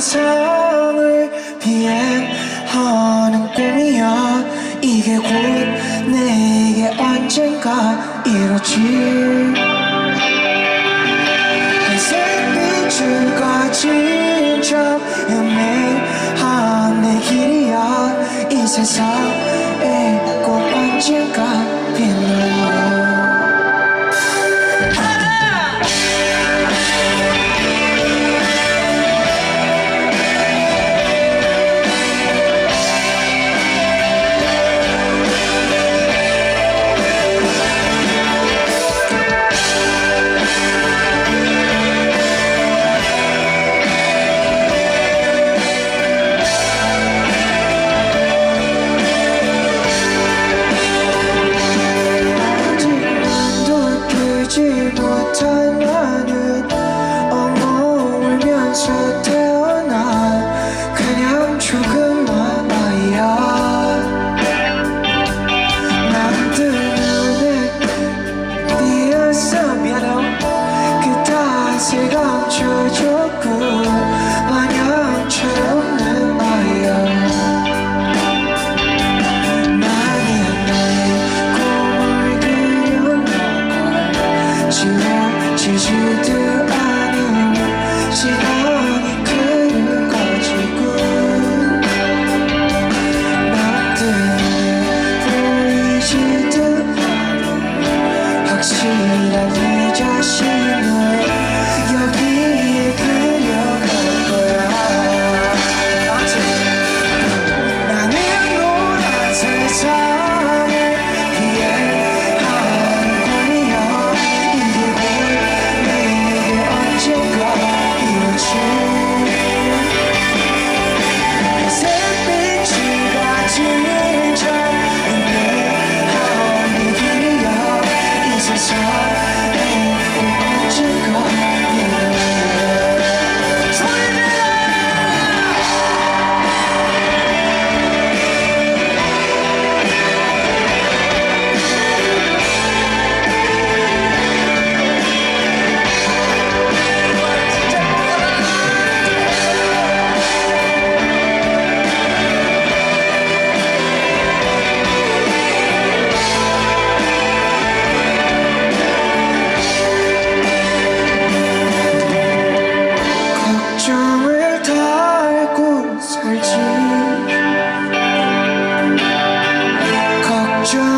세상을 비행하는 꿈이야. 이게 곧 내게 언젠가 이루어질 가진 참 애매한 내 길이야. 이 세상에 꼭 언젠가 울면서 태어나 그냥 죽은 마마야. 남들 눈에 띄어서 미안해 그 탓을 감춰줬고 내 나는 나의 꿈을 그려나가 지워지지도 않은 시간 that you. your